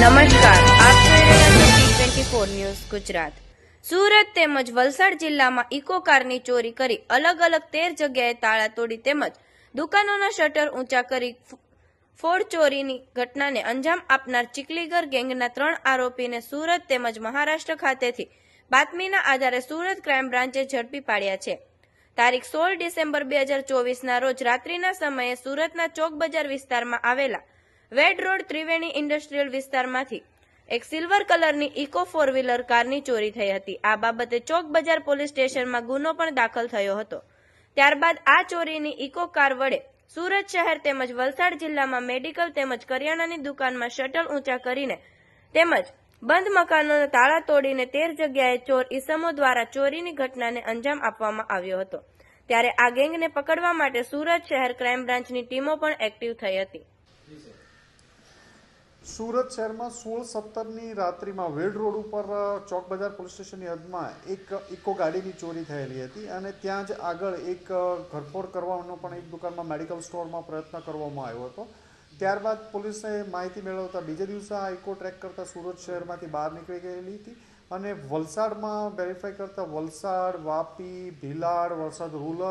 નમસ્કાર, આપ જોઈ રહ્યા છો T four news Gujarat. Surat તેમજ વલસાડ જિલ્લામાં ઇકો કારની ચોરી કરી અલગ અલગ તેર જગ્યાએ તાળા તોડી તેમજ દુકાનોના શટર ઊંચા કરી ફોડ ચોરીની ઘટનાને અંજામ આપનાર ચીકલીગર ગેંગના ત્રણ આરોપીને સુરત તેમજ મહારાષ્ટ્ર ખાતેથી બાતમીના આધારે સુરત ક્રાઇમ બ્રાન્ચે ઝડપી પાડ્યા છે. તારીખ સોળ ડિસેમ્બર બે હજાર ચોવીસના રોજ રાત્રિના સમયે સુરતના ચોક બજાર વિસ્તારમાં આવેલા વેડ રોડ ત્રિવેણી ઇન્ડસ્ટ્રીયલ વિસ્તારમાંથી એક સિલ્વર કલરની ઇકો ફોર વ્હીલર કારની ચોરી થઈ હતી. આ બાબતે ચોક બજાર પોલીસ સ્ટેશનમાં ગુનો પણ દાખલ થયો હતો. ત્યારબાદ આ ચોરીની ઇકો કાર વડે સુરત શહેર તેમજ વલસાડ જિલ્લામાં મેડિકલ તેમજ કરિયાણાની દુકાનમાં શટલ ઊંચા કરીને તેમજ બંધ મકાનોના તાળા તોડીને તેર જગ્યાએ ચોર ઈસમો દ્વારા ચોરીની ઘટનાને અંજામ આપવામાં આવ્યો હતો. ત્યારે આ ગેંગને પકડવા માટે સુરત શહેર ક્રાઇમ બ્રાન્ચની ટીમો પણ એક્ટિવ થઈ હતી. સુરત શહેરમાં સોળ સત્તરની રાત્રિમાં વેડ રોડ ઉપર ચોક બજાર પોલીસ સ્ટેશનની હદમાં એક ઇકો ગાડીની ચોરી થયેલી હતી અને ત્યાં જ આગળ એક ઘરફોડ કરવાનો પણ એક દુકાનમાં મેડિકલ સ્ટોરમાં પ્રયત્ન કરવામાં આવ્યો હતો. ત્યારબાદ પોલીસે માહિતી મેળવતા બીજે દિવસે આ ઇકો ટ્રેક કરતા સુરત શહેરમાંથી બહાર નીકળી ગયેલી હતી. અને વલસાડમાં વેરીફાઈ કરતાં વલસાડ, વાપી, ભીલાડ, વલસાડ રૂરલ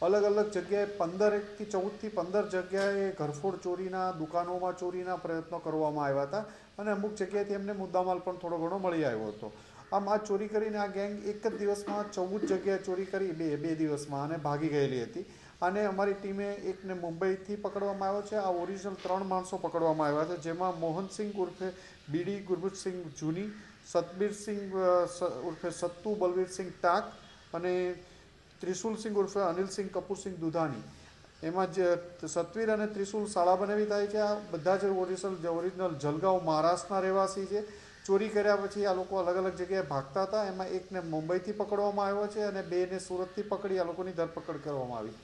અલગ અલગ જગ્યાએ પંદર એકથી ચૌદથી પંદર જગ્યાએ ઘરફોડ ચોરીના, દુકાનોમાં ચોરીના પ્રયત્નો કરવામાં આવ્યા હતા અને અમુક જગ્યાએથી એમને મુદ્દામાલ પણ થોડો ઘણો મળી આવ્યો હતો. આમ આ ચોરી કરીને આ ગેંગ એક જ દિવસમાં ચૌદ જગ્યાએ ચોરી કરી બે બે દિવસમાં અને ભાગી ગયેલી હતી. અને અમારી ટીમે એકને મુંબઈથી પકડવામાં આવ્યો છે. આ ઓરિજિનલ ત્રણ માણસો પકડવામાં આવ્યા છે. જેમાં મોહનસિંહ ઉર્ફે બીડી ગુરબતસિંહ જૂની, સતબીરસિંહ ઉર્ફે સત્તુ, બલવીરસિંહ ટાક અને ત્રિશુલસિંહ ઉર્ફે અનિલસિંહ, કપૂરસિંહ દુધાની. એમાં જે સતવીર અને ત્રિશુલ શાળા બનાવી થાય છે. આ બધા જ ઓરિજિનલ ઓરિજિનલ જલગાંવ મહારાષ્ટ્રના રહેવાસી છે. ચોરી કર્યા પછી આ લોકો અલગ અલગ જગ્યાએ ભાગતા હતા. એમાં એકને મુંબઈથી પકડવામાં આવ્યો છે અને બેને સુરતથી પકડી આ લોકોની ધરપકડ કરવામાં આવી.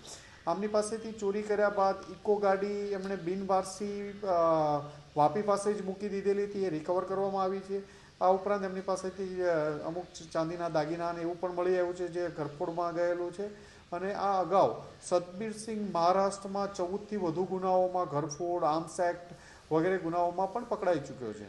આમની પાસેથી ચોરી કર્યા બાદ ઇકો ગાડી એમણે બિનવારસી વાપી પાસે જ મૂકી દીધેલી હતી. એ રિકવર કરવામાં આવી છે. આ ઉપરાંત એમની પાસેથી અમુક ચાંદીના દાગીના અને એવું પણ મળી આવ્યું છે જે ઘરફોડમાં ગયેલું છે. અને આ અગાઉ સતબીરસિંહ મહારાષ્ટ્રમાં ચૌદથી વધુ ગુનાઓમાં ઘરફોડ, આર્મ્સ એક્ટ વગેરે ગુનાઓમાં પણ પકડાઈ ચૂક્યો છે.